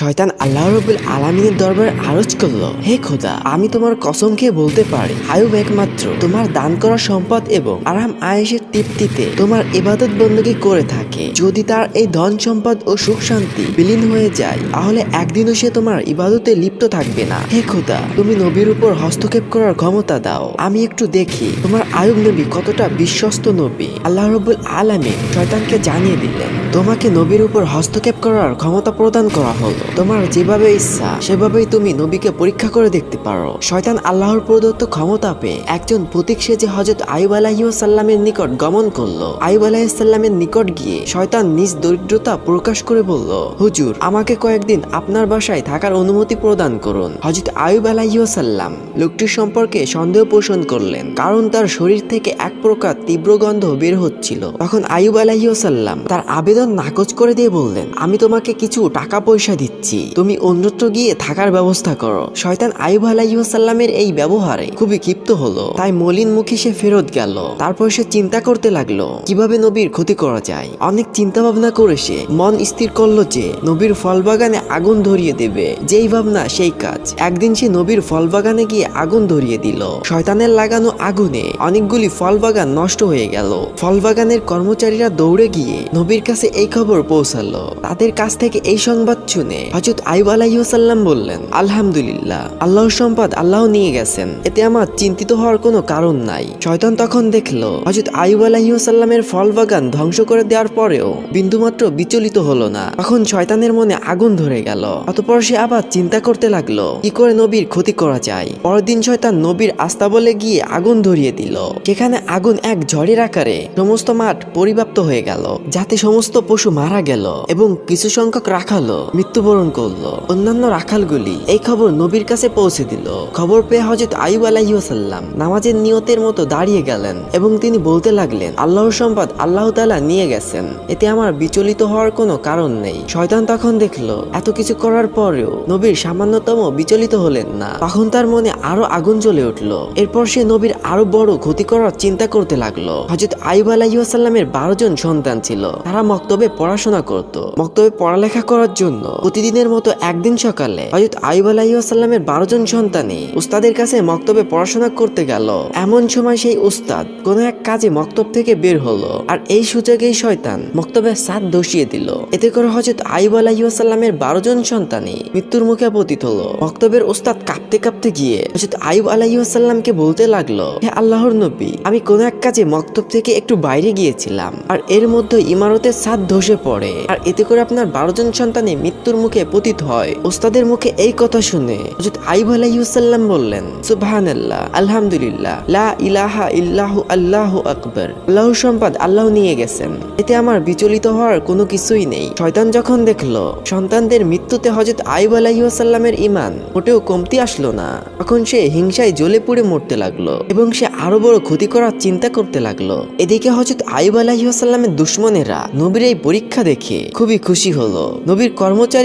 শয়তান আল্লাহ রবুল আলমিনের দরবারে আরজ করল, হে খোদা, আমি তোমার কসম খেয়ে বলতে পারি, আয়ুব একমাত্র, তোমার দান করা সম্পদ এবং আরাম আয়েসের তৃপ্তিতে তোমার ইবাদত বন্দী করে থাকে। যদি তার এই ধন সম্পদ ও সুখ শান্তি বিলীন হয়ে যায়, তাহলে একদিনও সে তোমার ইবাদতে লিপ্ত থাকবে না। হে খোদা, তুমি নবীর উপর হস্তক্ষেপ করার ক্ষমতা দাও। আমি একটু দেখি, তোমার আয়ুব নবী কতটা বিশ্বস্ত নবী। আল্লাহ রবুল আলমী শয়তানকে জানিয়ে দিলেন, তোমাকে নবীর উপর হস্তক্ষেপ করার ক্ষমতা প্রদান করা হলো। তোমার যেভাবে ইচ্ছা, সেভাবেই তুমি নবীকে পরীক্ষা করে দেখতে পারো। শয়তান আল্লাহর প্রদত্ত ক্ষমতা পেয়ে একজন প্রতীক সেজে হজরত আইব আলাহিসাল্লামের নিকট গমন করল। আইব আলাহিসাল্লামের নিকট গিয়ে শয়তান নিজ দরিদ্রতা প্রকাশ করে বলল, হুজুর, আমাকে কয়েকদিন আপনার বাসায় থাকার অনুমতি প্রদান করুন। হজরত আইব আলাহিসাল্লাম লোকটির সম্পর্কে সন্দেহ পোষণ করলেন, কারণ তার শরীর থেকে এক প্রকার তীব্র গন্ধ বের হচ্ছিল। তখন আইব আলাহিসাল্লাম তার আবেদন নাকচ করে দিয়ে বললেন, আমি তোমাকে কিছু টাকা পয়সা দিচ্ছি। তুমি অন্যত্র গিয়ে থাকার ব্যবস্থা করো। শয়তান আইব আলাহিসাল্লামের এই ব্যবহারে খুবই ক্ষিপ্ত হলো। তাই মলিন মুখী সে ফেরত গেল। তারপর সে চিন্তা করতে লাগল, কীভাবে নবীর ক্ষতি করা যায়? অনেক চিন্তা ভাবনা করে সে মন স্থির করল যে, নবীর ফল বাগানে আগুন ধরিয়ে দেবে। যেই ভাবনা, সেই কাজ। একদিন সে নবীর ফল বাগানে গিয়ে আগুন ধরিয়ে দিল। শয়তানের লাগানো আগুনে অনেকগুলি ফল বাগান নষ্ট হয়ে গেল। ফল বাগানের কর্মচারীরা দৌড়ে গিয়ে নবীর কাছে এই খবর পৌঁছালো। তাদের কাছ থেকে এই সংবাদ শুনে হজরত আইব আলাইসাল্লাম বললেন, আলহামদুলিল্লাহ, আল্লাহর সম্পদ আল্লাহ নিয়ে গেছেন। এতে আমার চিন্তিত হওয়ার কোনো কারণ নাই। শয়তান তখন দেখল হজরত আইব আলাইসাল্লামের ফল বাগান ধ্বংস করে দেওয়ার পরেও বিন্দুমাত্র বিচলিত হলো না। তখন শয়তানের মনে আগুন ধরে গেল। অতপর সে আবার চিন্তা করতে লাগল, কি করে নবীর ক্ষতি করা যায়? পরের দিন শয়তান নবীর আস্তা বলে গিয়ে আগুন ধরিয়ে দিল। সেখানে আগুন এক ঝড়ের আকারে সমস্ত মাঠ পরিব্যাপ্ত হয়ে গেল, যাতে সমস্ত পশু মারা গেল এবং কিছু সংখ্যক রাখালও মৃত্যুবরণ করল। অন্যান্য রাখালগুলি এই খবর নবীর কাছে পৌঁছে দিল। খবর পেয়ে হজরত আইব আলাইসাল্লাম নামাজের নিয়তের মতো দাঁড়িয়ে গেলেন এবং তিনি বলতে লাগলেন, আল্লাহর সম্পদ আল্লাহ তালা নিয়ে গেছেন। এতে আমার বিচলিত হওয়ার কোনো কারণ নেই। শয়তান তখন দেখল, এত কিছু করার পরেও নবীর সামান্যতম বিচলিত হলেন না। তখন তার মনে আরও আগুন জ্বলে উঠল। এরপর সে নবীর আরও বড় ক্ষতি করার চিন্তা করতে লাগল। হজরত আইব আলাইসাল্লামের বারো জন সন্তান ছিল। তারা মক্তবে পড়াশোনা করত। মক্তবে পড়ালেখা করার জন্য প্রতিদিনের মতো একদিন সকালে হজরত আইব আলাইসাল্লামের বারো জন সন্তানই উস্তাদের কাছে মক্তবে পড়াশোনা করতে গেল। এমন সময় সেই উস্তাদ কোন এক কাজে মক্তব থেকে বের হলো আর এই সুযোগেই শয়তান মক্তবে সাদ দোষিয়ে দিল। এতে করে হজরত আইব আলাইসাল্লামের বারো জন সন্তানই মৃত্যুর মুখে পতিত হলো। মক্তবের উস্তাদ কাঁপতে কাঁপতে গিয়ে হজরত আইব আলাইসাল্লামকে বলতে লাগল, হে আল্লাহর নবী, আমি কোন এক কাজে মক্তব থেকে একটু বাইরে গিয়েছিলাম আর এর মধ্যে ইমারতের ছাদ ধসে পড়ে। আর এতে করে আপনার বারো জন সন্তানই মৃত্যুর মুখে পতিত হয়। ওস্তাদের মুখে এই কথা শুনে হজরত আইব আলাইসাল্লাম বললেন, সুবহানাল্লাহ, আলহামদুলিল্লাহ, লা ইলাহা ইল্লাহু আল্লাহু আকবার। আল্লাহর সম্পদ আল্লাহ নিয়ে গেছেন। এতে আমার বিচলিত হওয়ার কোনো কিছুই নেই। শয়তান যখন দেখল, সন্তানদের মৃত্যুতে হজরত আইব আলাইসাল্লামের ইমান মোটেও কমতি আসলো না। তখন সে হিংসায় জ্বলে পুড়ে মরতে লাগল এবং সে আরও বড় ক্ষতি করার চিন্তা করতে লাগল। এদিকে হজরত আইব আলাইসাল্লামের দুশ্মনেরা নবীর এই পরীক্ষা দেখে খুবই খুশি হলো। নবীর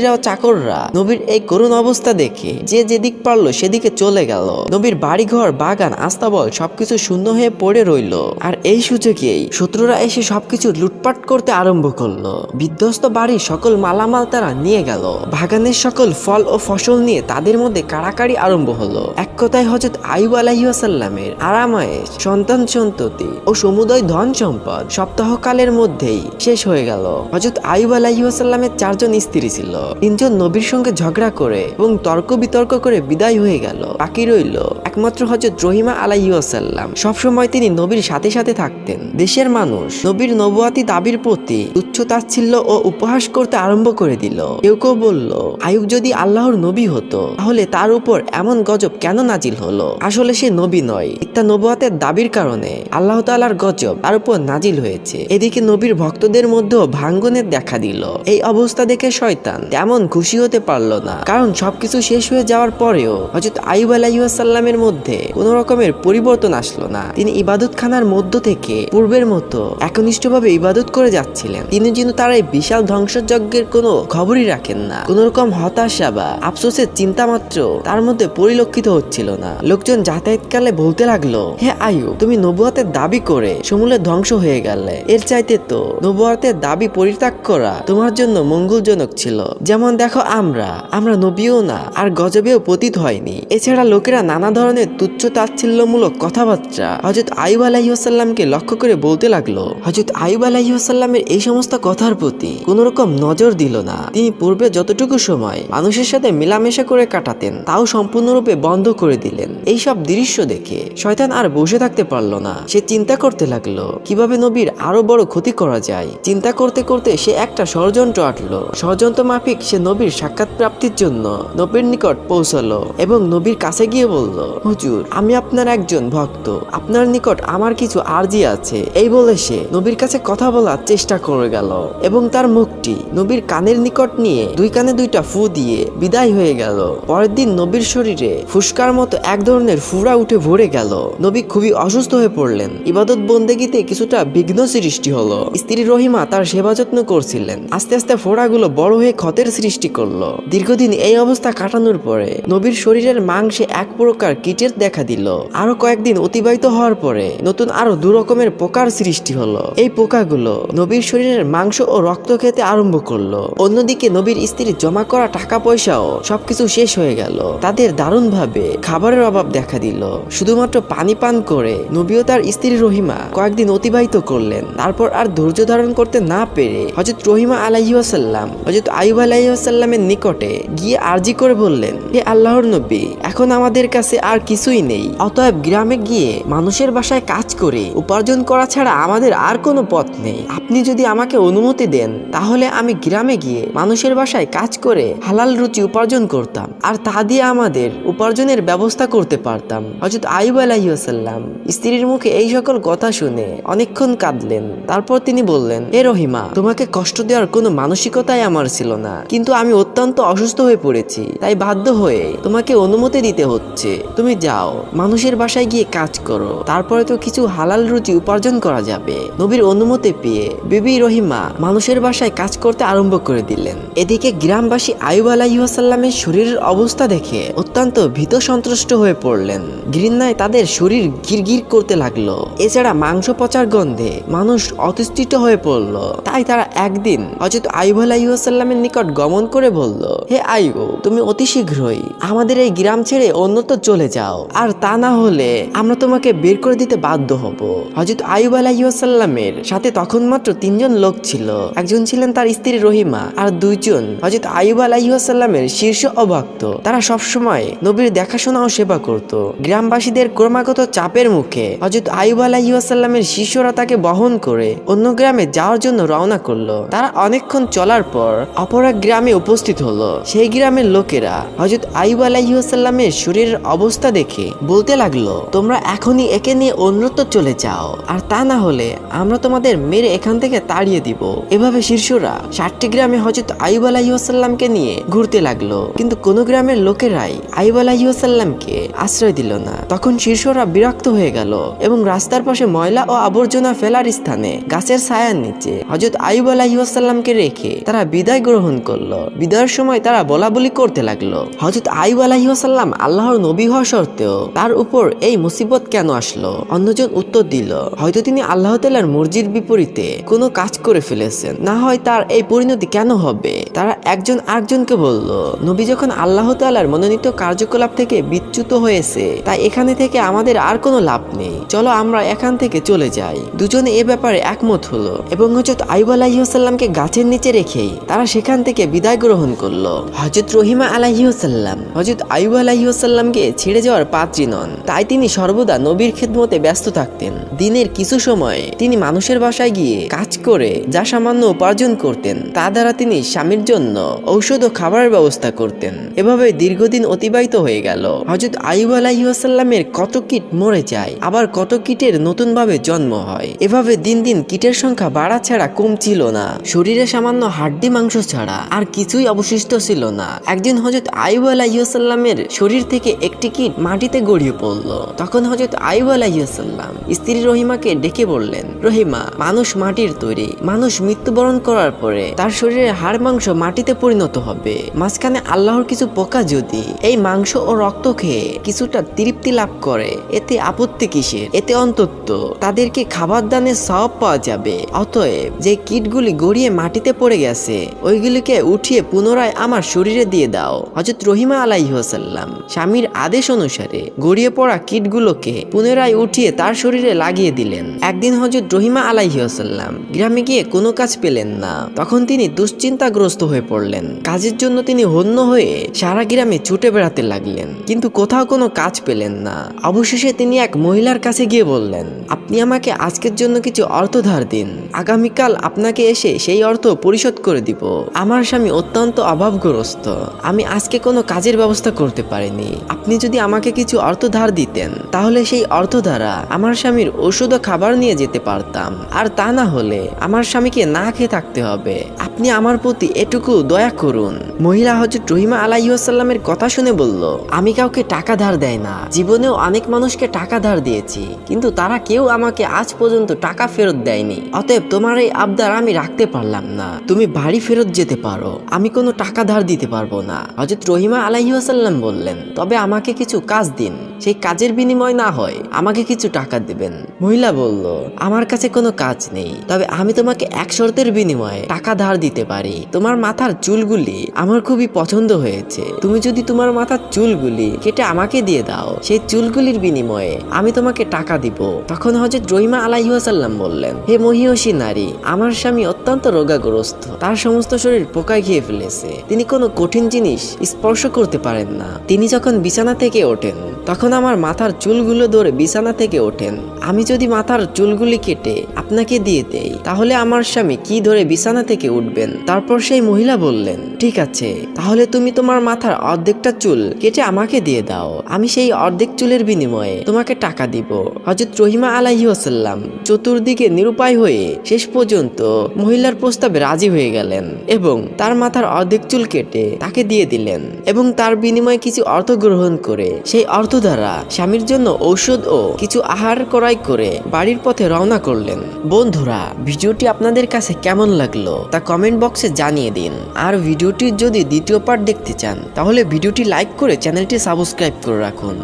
কর্মচারীরা ও চাকররা নবীর এই করুণ অবস্থা দেখে যে যেদিক পারল সেদিকে চলে গেল। নবীর বাড়িঘর, বাগান, আস্তাবল সবকিছু শূন্য হয়ে পড়ে রইল। আর এই সুযোগেই শত্রুরা এসে সবকিছু লুটপাট করতে আরম্ভ করল। বিধ্বস্ত বাড়ির সকল মালামাল তারা নিয়ে গেল। বাগানের সকল ফল ও ফসল নিয়ে তাদের মধ্যে কাড়াকাড়ি আরম্ভ হলো। এক কথায় হজরত আইব আলাইসাল্লামের আরামায়েশ, সন্তান সন্ততি ও সমুদয় ধন সম্পদ সপ্তাহকালের মধ্যেই শেষ হয়ে গেল। হজরত আইব আলাইসাল্লামের চারজন স্ত্রী ছিল। তিনজন নবীর সঙ্গে ঝগড়া করে এবং তর্ক বিতর্ক করে বিদায় হয়ে গেল। বাকি রইল একমাত্র হজরত রহিমা আলাইসাল্লাম সবসময় তিনি নবীর সাথে সাথে থাকতেন। দেশের মানুষ নবীর নবুয়াতি দাবির প্রতি তুচ্ছ তাচ্ছিল্য ও উপহাস করতে আরম্ভ করে দিল। কেউ কেউ বলল আয়ুব যদি আল্লাহর নবী হতো, তাহলে তার উপর এমন গজব কেন নাজিল হলো? আসলে সে নবী নয় ইত্যা নবুয়াতের দাবির কারণে। আল্লাহ তাআলার গজব তার উপর নাজিল হয়েছে। এদিকে নবীর ভক্তদের মধ্যেও ভাঙ্গনের দেখা দিল। এই অবস্থা দেখে শয়তান তেমন খুশি হতে পারল না। কারণ সবকিছু শেষ হয়ে যাওয়ার পরেও হজরত আইব আলাইসাল্লামের মধ্যে কোনো রকমের পরিবর্তন আসলো না। তিনি ইবাদত খানার মধ্য থেকে পূর্বের মতো একনিষ্ঠভাবে ইবাদত করে যাচ্ছিলেন। তিনি যেন তার এই বিশাল ধ্বংসযজ্ঞের কোনো খবরই রাখেন না। কোন রকম হতাশা বা আফসোসের চিন্তা মাত্র তার মধ্যে পরিলক্ষিত হচ্ছিল না। লোকজন যাতায়াতকালে বলতে লাগল, হে আয়ু তুমি নবুয়াতের দাবি করে সমূলে ধ্বংস হয়ে গেলে। এর চাইতে তো নবুয়াতের দাবি পরিত্যাগ করা তোমার জন্য মঙ্গলজনক ছিল। যেমন দেখো আমরা আমরা নবীও না, আর গজবেও পতিত হয়নি। এছাড়া লোকেরা নানা ধরনের তুচ্ছ তাচ্ছিল্যমূলক কথাবার্তা হজরত আইব আলাইসাল্লামকে লক্ষ্য করে বলতে লাগল হজরত আইব আলাইসাল্লামের এই সমস্ত কথার প্রতি কোন রকম নজর দিল না। তিনি পূর্বে যতটুকু সময় মানুষের সাথে মেলামেশা করে কাটাতেন, তাও সম্পূর্ণরূপে বন্ধ করে দিলেন। এইসব দৃশ্য দেখে শয়তান আর বসে থাকতে পারল না। সে চিন্তা করতে লাগল, কীভাবে নবীর আরও বড় ক্ষতি করা যায়? চিন্তা করতে করতে সে একটা ষড়যন্ত্র আটলো। ষড়যন্ত্র মাফিক সে নবীর সাক্ষাৎ প্রাপ্তির জন্য নবীর নিকট পৌঁছালো এবং নবীর কাছে গিয়ে বলল, হুজুর, আমি আপনার একজন ভক্ত। আপনার নিকট আমার কিছু আর্জি আছে। এই বলে সে নবীর কাছে কথা বলার চেষ্টা করে গেল এবং তার মুখটি নবীর কানের নিকট নিয়ে দুই কানে দুইটা ফু দিয়ে বিদায় হয়ে গেল। পরের দিন নবীর শরীরে ফুসকার মতো এক ধরনের ফুরা উঠে ভরে গেল। নবী খুবই অসুস্থ হয়ে পড়লেন। ইবাদত বন্দেগিতে কিছুটা বিঘ্ন সৃষ্টি হলো। স্ত্রী রহিমা তার সেবা যত্ন করছিলেন। আস্তে আস্তে ফোড়াগুলো বড় হয়ে ক্ষতের সৃষ্টি করল। দীর্ঘদিন এই অবস্থা কাটানোর পরে নবীর শরীরের মাংসে এক প্রকার কীটের দেখা দিল। আরও কয়েকদিন অতিবাহিত হওয়ার পরে নতুন আরও দু রকমের পোকার সৃষ্টি হলো। এই পোকাগুলো নবীর শরীরের মাংস ও রক্ত খেতে আরম্ভ করল। অন্যদিকে নবীর স্ত্রীর জমা করা টাকা পয়সাও সবকিছু শেষ হয়ে গেল। তাদের দারুণভাবে খাবারের অভাব দেখা দিল। শুধুমাত্র পানি পান করে নবীও তার স্ত্রী রহিমা কয়েকদিন অতিবাহিত করলেন। তারপর আর ধৈর্য ধারণ করতে না পেরে হজরত রহিমা আলাইসাল্লাম হজরত আইব আলাইসাল্লামের নিকটে গিয়ে আরজি করে বললেন, হে আল্লাহর নবী, এখন আমাদের কাছে আর কিছুই নেই। অতএব গ্রামে গিয়ে মানুষের বাসায় কাজ করে উপার্জন করা ছাড়া আমাদের আর কোনো পথ নেই। আপনি যদি আমাকে অনুমতি দেন, তাহলে আমি গ্রামে গিয়ে মানুষের বাসায় কাজ করে হালাল রুচি উপার্জন করতাম আর তা দিয়ে আমাদের উপার্জনের ব্যবস্থা করতে পারতাম। হজরত আইব আলাইসাল্লাম স্ত্রীর মুখে এই সকল কথা শুনে অনেকক্ষণ কাঁদলেন। তারপর তিনি বললেন এ রহিমা, তোমাকে কষ্ট দেওয়ার কোনো মানসিকতাই আমার ছিল না। কিন্তু আমি অত্যন্ত অসুস্থ হয়ে পড়েছি, তাই বাধ্য হয়ে তোমাকে অনুমতি দিতে হচ্ছে। তুমি যাও, মানুষের বাসায় গিয়ে কাজ করো। তারপরে তো কিছু হালাল রুচি উপার্জন করা যাবে। নবীর অনুমতি পেয়ে বিবি রহিমা মানুষের বাসায় কাজ করতে আরম্ভ করে দিলেন। এদিকে গ্রামবাসী আয়ুব আলাইসাল্লামের শরীরের অবস্থা দেখে অত্যন্ত ভীত সন্ত্রস্ত হয়ে পড়লেন। ঘৃণায় তাদের শরীর গিরগির করতে লাগল। এছাড়া মাংস পচার গন্ধে মানুষ অতিষ্ঠিত হয়ে পড়ল। তাই তারা একদিন হজরত আইব আলাইসাল্লামের নিকট গমন করে বলল, হে আইব তুমি অতি শীঘ্রই আমাদের এই গ্রাম ছেড়ে অন্যত্র চলে যাও। আর তা না হলে আমরা তোমাকে বের করে দিতে বাধ্য হব। হজরত আইব আলাইসাল্লামের সাথে তখন মাত্র তিনজন লোক ছিল। একজন ছিলেন তার স্ত্রী রহিমা আর দুইজন হজরত আইব আলাইসাল্লামের শীর্ষ অভক্ত। তারা সবসময় নবীর দেখাশোনা ও সেবা করত। গ্রামবাসীদের ক্রমাগত চাপের মুখে হজরত আইব আলাইসাল্লামের শিষ্যরা তাকে বহন করে অন্য গ্রামে যাওয়ার জন্য রওনা করল। তারা অনেকক্ষণ চলার পর অপর এক গ্রামে উপস্থিত হলো। সেই গ্রামের লোকেরা হজরত আইব আলাইসাল্লামের শরীরের অবস্থা দেখে বলতে লাগল, তোমরা এখনই একে নিয়ে অন্যত্র চলে যাও, আর তা না হলে আমরা তোমাদের মেরে এখান থেকে তাড়িয়ে দিব। এভাবে শীর্ষরা ষাটটি গ্রামে হজরত আইব আলাইসাল্লামকে নিয়ে ঘুরতে লাগল। কিন্তু কোন গ্রামের লোকেরাই আইব আলাইসাল্লামকে আশ্রয় দিল না। তখন শীর্ষরা বিরক্ত হয়ে গেল এবং রাস্তার পাশে ময়লা ও আবর্জনা ফেলার স্থানে গাছের ছায়ার নিচে হজরত আইব আলাইসাল্লামকে রেখে তারা বিদায় গ্রহণ করল। বিদায়ের সময় তারা বলা বলি করতে লাগল। হজরত আইব আলাইসাল্লাম আল্লাহর নবী হওয়া সত্ত্বেও তার উপর এই মুসিবত কেন আসলো? অন্যজন উত্তর দিল, হয়তো তিনি আল্লাহ তাল্লার মর্জির বিপরীতে কোনো কাজ করে ফেলেছেন। না হয় তার এই পরিণতি কেন হবে? তারা একজন আরেকজনকে বলল, নবী যখন আল্লাহ তাল্লার মনোনীত কার্যকলাপ থেকে বিচ্যুত হয়েছে, তাই এখানে থেকে আমাদের আর কোনো লাভ নেই। চলো আমরা এখান থেকে চলে যাই। দুজনে এ ব্যাপারে একমত হলো এবং হজরত আইব আলাহিসাল্লামকে গাছের নিচে রেখেই তারা সেখান থেকে বিদায় গ্রহণ করল? হজরত রহিমা আলাহিসাল্লাম হজরত আইব আলাহিসাল্লামকে ছেড়ে যাওয়ার পাত্রী নন। তাই তিনি সর্বদা নবীর খেদমতে ব্যস্ত থাকতেন। দিনের কিছু সময় তিনি মানুষের বাসায় গিয়ে কাজ করে যা সামান্য উপার্জন করতেন, তা দ্বারা তিনি স্বামীর জন্য ঔষধ ও খাবারের ব্যবস্থা করতেন। এভাবে দীর্ঘদিন অতিবাহিত হয়ে গেল। হজরত আইব আলাহিসাল্লামের কত কীট মরে যায়, আবার কত কীটের নতুনভাবে জন্ম হয়। এভাবে দিন দিন কীটের সংখ্যা বাড়া ছাড়া কমছিল না। শরীরে সামান্য হাড্ডি মাংস ছাড়া আর কিছুই অবশিষ্ট ছিল না। একদিন হজরত আইব আলাহিসাল্লামের শরীর থেকে একটি কীট মাটিতে গড়িয়ে পড়ল। তখন হজরত আইব আলাইসাল্লাম স্ত্রী রহিমাকে ডেকে বললেন, রহিমা, মানুষ মাটির তৈরি। মানুষ মৃত্যুবরণ করার পরে তার শরীরের হাড় মাংস মাটিতে পরিণত হবে। মাঝখানে আল্লাহর কিছু পোকা যদি এই মাংস ও রক্ত খেয়ে কিছুটা তৃপ্তি লাভ করে, এতে আপত্তি কিসের? এতে অন্তত তাদেরকে খাবার দানের সব পাওয়া যাবে। অতএব যে কীটগুলি গড়িয়ে মাটিতে পড়ে গেছে, ওইগুলিকে উঠিয়ে পুনরায় আমার শরীরে দিয়ে দাও। হজরত রহিমা আলাইহাল্লাম স্বামীর আদেশ অনুসারে গড়িয়ে পড়া কীটগুলোকে পুনরায় উঠিয়ে তার শরীরে লাগিয়ে দিলেন। একদিন হজরত রহিমা আলাইহাল্লাম গ্রামে গিয়ে কোনো কাজ পেলেন না। তখন তিনি দুশ্চিন্তাগ্রস্ত হয়ে পড়লেন। কাজের জন্য তিনি হন্য হয়ে সারা গ্রামে ছুটে বেড়াতে লাগলেন। কিন্তু কোথাও কোনো কাজ পেলেন না। অবশেষে তিনি এক মহিলার কাছে গিয়ে বললেন, আপনি আমাকে আজকের জন্য কিছু অর্থ ধার দিন। আগামীকাল আপনাকে এসে সেই অর্থ পরিশোধ করে দিব। আমার স্বামী অত্যন্ত অভাবগ্রস্ত। আমি আজকে কোনো কাজের ব্যবস্থা করতে পারিনি। আপনি যদি আমাকে কিছু অর্থ ধার দিতেন, তাহলে সেই অর্থ দ্বারা আমার স্বামীর ওষুধ ও খাবার নিয়ে যেতে পারতাম। আর তা না হলে আমার স্বামীকে না খেয়ে থাকতে হবে। আপনি আমার প্রতি এটুকু দয়া করুন। মহিলা হজরত রহিমা আলাইসাল্লামের কথা শুনে বলল, আমি কাউকে টাকা ধার দেয় না। জীবনেও অনেক মানুষকে টাকা ধার দিয়েছি। কিন্তু তারা কেউ আমাকে আজ পর্যন্ত টাকা ফেরত দেয়নি। অতএব তোমার এই আবদার আমি রাখতে পারলাম না। তুমি বাড়ি ফেরত যেতে পারো। আমি কোনো টাকা ধার দিতে পারব না। হজরত রহিমা আলাইসাল্লাম বললেন, তবে আমাকে কিছু কাজ দিন, সেই কাজের বিনিময় না হয়, আমাকে কিছু টাকা দিবেন। মহিলা বলল, আমার কাছে কোনো কাজ নেই, তবে আমি তোমাকে এক শর্তের বিনিময়ে টাকা ধার দিতে পারি। তোমার মাথার চুলগুলি আমার খুবই পছন্দ হয়েছে। তুমি যদি তোমার মাথার চুলগুলি কেটে আমাকে দিয়ে দাও, সেই চুলগুলির বিনিময়ে আমি তোমাকে টাকা দিব। তখন হজরত রহিমা আলাইহাসাল্লাম বললেন, হে মহিষী নারী, আমার স্বামী অত্যন্ত রোগাগ্রস্ত। তার সমস্ত শরীর পোকায় খেয়ে ফেলেছে। তিনি কোনো কঠিন জিনিস স্পর্শ করতে পারেন না। তিনি যখন বিছানা থেকে ওঠেন, তখন আমার মাথার চুলগুলো ধরে বিছানা থেকে ওঠেন। আমি যদি মাথার চুলগুলি কেটে আপনাকে দিয়ে দেই, তাহলে আমার স্বামী কি ধরে বিছানা থেকে উঠবেন? তারপর সেই মহিলা বললেন, ঠিক আছে, তাহলে তুমি তোমার মাথার অর্ধেকটা চুল কেটে আমাকে দিয়ে দাও। আমি সেই অর্ধেক চুলের বিনিময়ে তোমাকে টাকা দিব। হজরত রহিমা আলাহি ওসাল্লাম চতুর্দিকে নিরুপায় হয়ে শেষ পর্যন্ত মহিলার প্রস্তাবে রাজি হয়ে গেলেন এবং তার মাথার অর্ধেক চুল কেটে তাকে দিয়ে দিলেন এবং তার বিনিময়ে কিছু অর্থ গ্রহণ করে সেই অর্থ দ্বারা স্বামীর জন্য ঔষধ ও কিছু আহার ক্রয় করে বাড়ির পথে রওনা করলেন। বন্ধুরা, ভিডিওটি আপনাদের কাছে কেমন লাগল তা কমেন্ট বক্সে জানিয়ে দিন। আর ভিডিওটির যদি দ্বিতীয় পার্ট দেখতে চান, তাহলে ভিডিওটি লাইক করে চ্যানেলটি সাবস্ক্রাইব করে রাখুন।